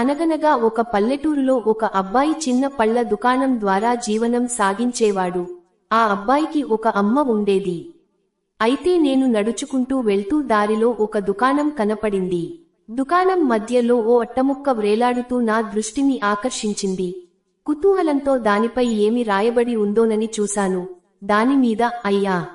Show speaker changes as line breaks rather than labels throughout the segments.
అనగనగా ఒక పల్లెటూరులో ఒక అబ్బాయి చిన్న పళ్ళ దుకాణం ద్వారా జీవనం సాగించేవాడు. ఆ అబ్బాయికి ఒక అమ్మ ఉండేది. అయితే నేను నడుచుకుంటూ వెళ్తూ దారిలో ఒక దుకాణం కనపడింది. దుకాణం మధ్యలో ఓ అట్టముక్క వ్రేలాడుతూ నా దృష్టిని ఆకర్షించింది. కుతూహలంతో దానిపై ఏమి రాయబడి ఉందోనని చూశాను. దానిమీద అయ్యా!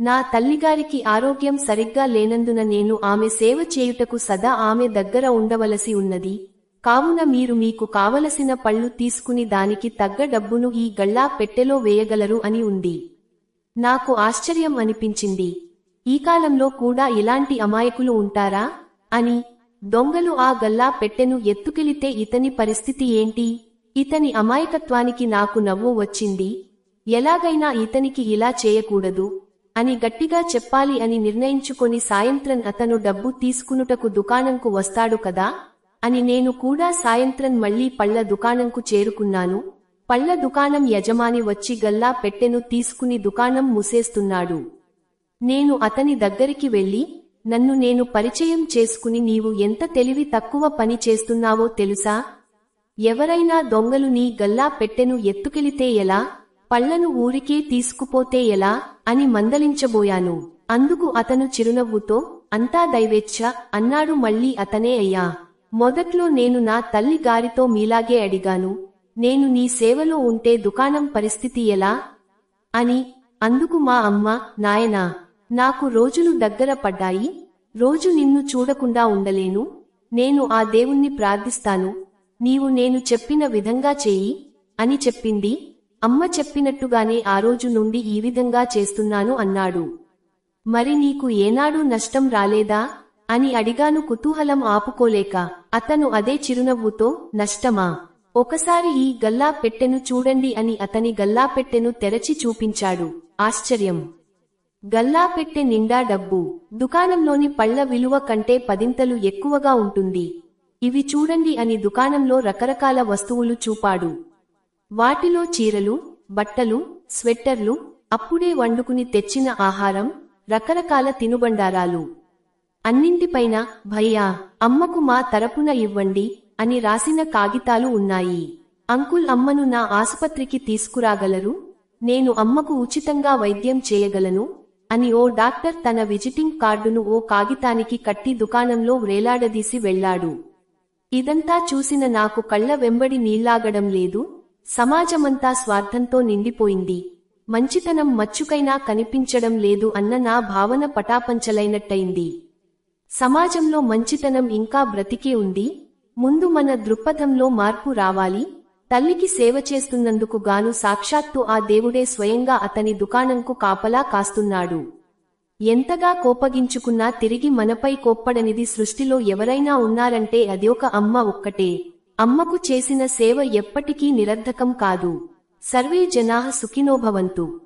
నా తల్లిగారికి ఆరోగ్యం సరిగ్గా లేనందున నేను ఆమె సేవ చేయుటకు సదా ఆమె దగ్గర ఉండవలసి ఉన్నది. కావున మీరు మీకు కావలసిన పళ్ళు తీసుకుని దానికి తగ్గ డబ్బును ఈ గళ్ళా పెట్టెలో వేయగలరు అని ఉంది. నాకు ఆశ్చర్యం అనిపించింది. ఈ కాలంలో కూడా ఇలాంటి అమాయకులు ఉంటారా? అని దొంగలు ఆ గల్లా పెట్టెను ఎత్తుకెళితే ఇతని పరిస్థితి ఏంటి? ఇతని అమాయకత్వానికి నాకు నవ్వు వచ్చింది. ఎలాగైనా ఇతనికి ఇలా చేయకూడదు అని గట్టిగా చెప్పాలి అని నిర్ణయించుకొని సాయంత్రం అతను డబ్బు తీసుకునుటకు దుకాణంకు వస్తాడు కదా? అని నేను కూడా సాయంత్రం మళ్ళీ పళ్ళ దుకాణంకు చేరుకున్నాను. పళ్ళ దుకాణం యజమాని వచ్చి గల్లా పెట్టెను తీసుకుని దుకాణం మూసేస్తున్నాడు. నేను అతని దగ్గరికి వెళ్ళి నన్ను నేను పరిచయం చేసుకుని నీవు ఎంత తెలివి తక్కువ పని చేస్తున్నావో తెలుసా? ఎవరైనా దొంగలు నీ గల్లా పెట్టెను ఎత్తుకెళితే ఎలా? పళ్ళను ఊరికే తీసుకుపోతే ఎలా? అని మందలించబోయాను. అందుకు అతను చిరునవ్వుతో అంతా దైవేచ్ఛ అన్నాడు మళ్ళీ అతనే అయ్యా! మొదట్లో నేను నా తల్లి గారితో మీలాగే అడిగాను నేను నీ సేవలో ఉంటే దుకాణం పరిస్థితి ఎలా? అని అందుకు మా అమ్మ నాయనా నాకు రోజులు దగ్గర పడ్డాయి రోజు నిన్ను చూడకుండా ఉండలేను నేను ఆ దేవుణ్ణి ప్రార్థిస్తాను నీవు నేను చెప్పిన విధంగా చేయి అని చెప్పింది అమ్మ చెప్పినట్టుగానే ఆ రోజు నుండి ఈ విధంగా చేస్తున్నాను అన్నాడు. మరి నీకు ఏనాడు నష్టం రాలేదా? అని అడిగాను కుతూహలం ఆపుకోలేక అతను అదే చిరునవ్వుతో నష్టమా? ఒకసారి ఈ గల్లా పెట్టెను చూడండి అని అతని గల్లా పెట్టెను తెరచి చూపించాడు. ఆశ్చర్యం. గల్లా పెట్టె నిండా డబ్బు. దుకాణంలోని పళ్ళ విలువ కంటే పదింతలు ఎక్కువగా ఉంటుంది. ఇవి చూడండి అని దుకాణంలో రకరకాల వస్తువులు చూపాడు. వాటిలో చీరలు బట్టలు స్వెట్టర్లు అప్పుడే వండుకుని తెచ్చిన ఆహారం రకరకాల తినుబండారాలు. అన్నింటిపైన భయ్యా అమ్మకు మా తరపున ఇవ్వండి అని రాసిన కాగితాలు ఉన్నాయి. అంకుల్ అమ్మను నా ఆసుపత్రికి తీసుకురాగలరు? నేను అమ్మకు ఉచితంగా వైద్యం చేయగలను? అని ఓ డాక్టర్ తన విజిటింగ్ కార్డును ఓ కాగితానికి కట్టి దుకాణంలో వ్రేలాడదీసి వెళ్ళాడు ఇదంతా చూసిన నాకు కళ్ళ వెంబడి నీళ్ళాగడం లేదు. సమాజమంతా స్వార్థంతో నిండిపోయింది. మంచితనం మచ్చుకైనా కనిపించడం లేదు అన్న నా భావన పటాపంచలైనట్టయింది. సమాజంలో మంచితనం ఇంకా బ్రతికే ఉంది ముందు మన దృక్పథంలో మార్పు రావాలి తల్లికి సేవ చేస్తున్నందుకు గాను సాక్షాత్తు ఆ దేవుడే స్వయంగా అతని దుకాణంకు కాపలా కాస్తున్నాడు. ఎంతగా కోపగించుకున్నా తిరిగి మనపై కోప్పడనిది సృష్టిలో ఎవరైనా ఉన్నారంటే అదొక అమ్మ ఒక్కటే. అమ్మకు చేసిన సేవ ఎప్పటికీ నిరర్ధకం కాదు. సర్వే జనా సుఖినోభవంతు